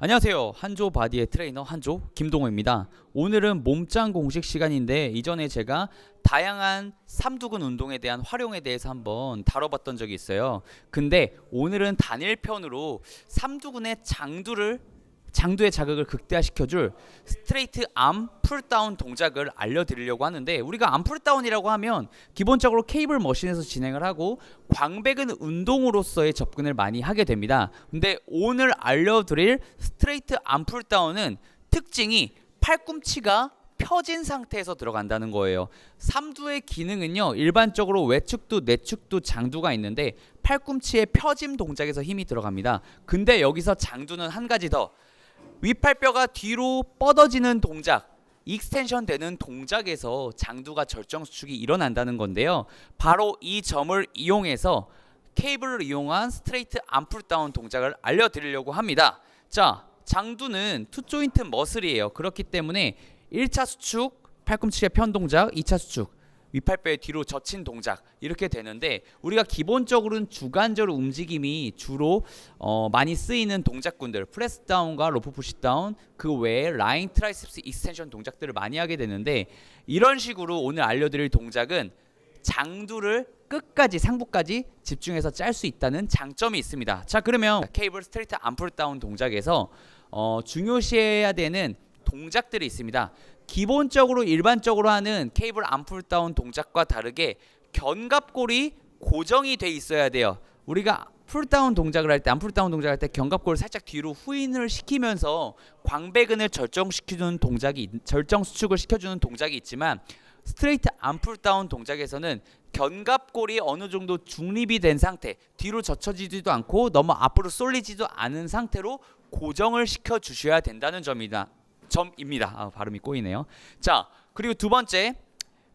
안녕하세요. 한조 바디의 트레이너 한조 김동호입니다. 오늘은 몸짱 공식 시간인데 이전에 제가 다양한 삼두근 운동에 대한 활용에 대해서 한번 다뤄봤던 적이 있어요. 근데 오늘은 단일편으로 삼두근의 장두를 장두의 자극을 극대화시켜줄 스트레이트 암 풀다운 동작을 알려드리려고 하는데 우리가 암 풀다운이라고 하면 기본적으로 케이블 머신에서 진행을 하고 광배근 운동으로서의 접근을 많이 하게 됩니다. 근데 오늘 알려드릴 스트레이트 암 풀다운은 특징이 팔꿈치가 펴진 상태에서 들어간다는 거예요. 삼두의 기능은요. 일반적으로 외축두, 내축두, 장두가 있는데 팔꿈치의 펴짐 동작에서 힘이 들어갑니다. 근데 여기서 장두는 한 가지 더 윗팔뼈가 뒤로 뻗어지는 동작, 익스텐션 되는 동작에서 장두가 절정 수축이 일어난다는 건데요. 바로 이 점을 이용해서 케이블을 이용한 스트레이트 암풀다운 동작을 알려드리려고 합니다. 자, 장두는 투 조인트 머슬이에요. 그렇기 때문에 1차 수축, 팔꿈치의 편 동작, 2차 수축, 윗팔뼈의 뒤로 젖힌 동작 이렇게 되는데 우리가 기본적으로는 주관절 움직임이 주로 어, 많이 쓰이는 동작군들 프레스 다운과 로프 푸시 다운 그 외에 라인 트라이셉스 익스텐션 동작들을 많이 하게 되는데 이런 식으로 오늘 알려드릴 동작은 장두를 끝까지 상부까지 집중해서 짤 수 있다는 장점이 있습니다. 자 그러면 케이블 스트레이트 암풀 다운 동작에서 어, 중요시해야 되는 동작들이 있습니다. 기본적으로 일반적으로 하는 케이블 암풀 다운 동작과 다르게 견갑골이 고정이 돼 있어야 돼요. 우리가 풀다운 동작을 할 때, 암풀다운 동작을 할 때 견갑골을 살짝 뒤로 후인을 시키면서 광배근을 절정시키는 동작이 절정 수축을 시켜주는 동작이 있지만 스트레이트 암풀다운 동작에서는 견갑골이 어느 정도 중립이 된 상태, 뒤로 젖혀지지도 않고 너무 앞으로 쏠리지도 않은 상태로 고정을 시켜 주셔야 된다는 점이다. 점입니다. 아, 발음이 꼬이네요. 자, 그리고 두 번째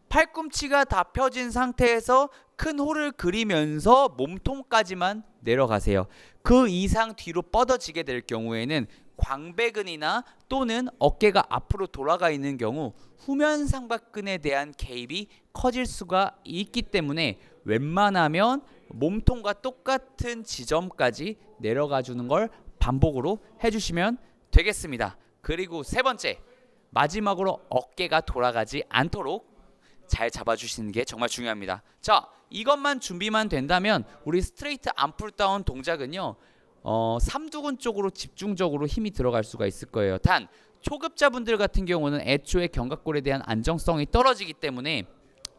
팔꿈치가 다 펴진 상태에서 큰 홀을 그리면서 몸통까지만 내려가세요. 그 이상 뒤로 뻗어지게 될 경우에는 광배근이나 또는 어깨가 앞으로 돌아가 있는 경우 후면 상박근에 대한 개입이 커질 수가 있기 때문에 웬만하면 몸통과 똑같은 지점까지 내려가 주는 걸 반복으로 해주시면 되겠습니다. 그리고 세 번째 마지막으로 어깨가 돌아가지 않도록 잘 잡아주시는 게 정말 중요합니다. 자, 이것만 준비만 된다면 우리 스트레이트 암풀다운 동작은요, 어, 삼두근 쪽으로 집중적으로 힘이 들어갈 수가 있을 거예요. 단 초급자분들 같은 경우는 애초에 견갑골에 대한 안정성이 떨어지기 때문에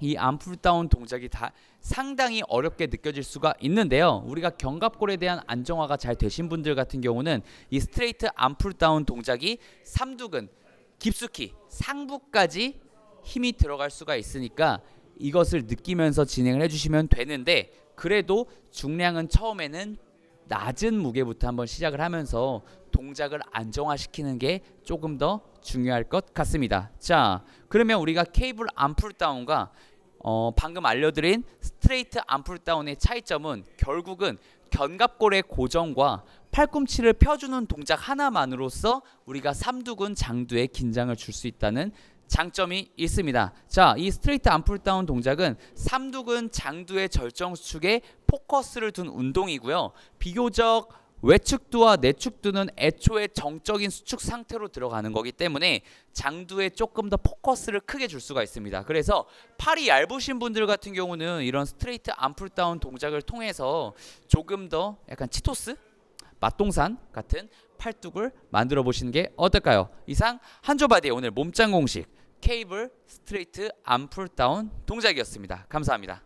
이 암풀다운 동작이 다 상당히 어렵게 느껴질 수가 있는데요. 우리가 견갑골에 대한 안정화가 잘 되신 분들 같은 경우는 이 스트레이트 암풀다운 동작이 삼두근 깊숙이 상부까지 힘이 들어갈 수가 있으니까 이것을 느끼면서 진행을 해주시면 되는데 그래도 중량은 처음에는 낮은 무게부터 한번 시작을 하면서 동작을 안정화시키는 게 조금 더 중요할 것 같습니다. 자, 그러면 우리가 케이블 암풀 다운과 어, 방금 알려드린 스트레이트 암풀다운의 차이점은 결국은 견갑골의 고정과 팔꿈치를 펴주는 동작 하나만으로서 우리가 삼두근 장두에 긴장을 줄 수 있다는 장점이 있습니다. 자, 이 스트레이트 암풀다운 동작은 삼두근 장두의 절정 수축에 포커스를 둔 운동이고요. 비교적 외축두와 내축두는 애초에 정적인 수축 상태로 들어가는 거기 때문에 장두에 조금 더 포커스를 크게 줄 수가 있습니다. 그래서 팔이 얇으신 분들 같은 경우는 이런 스트레이트 암풀다운 동작을 통해서 조금 더 약간 치토스 맛동산 같은 팔뚝을 만들어 보시는 게 어떨까요? 이상 한조바디의 오늘 몸짱 공식 케이블 스트레이트 암풀다운 동작이었습니다. 감사합니다.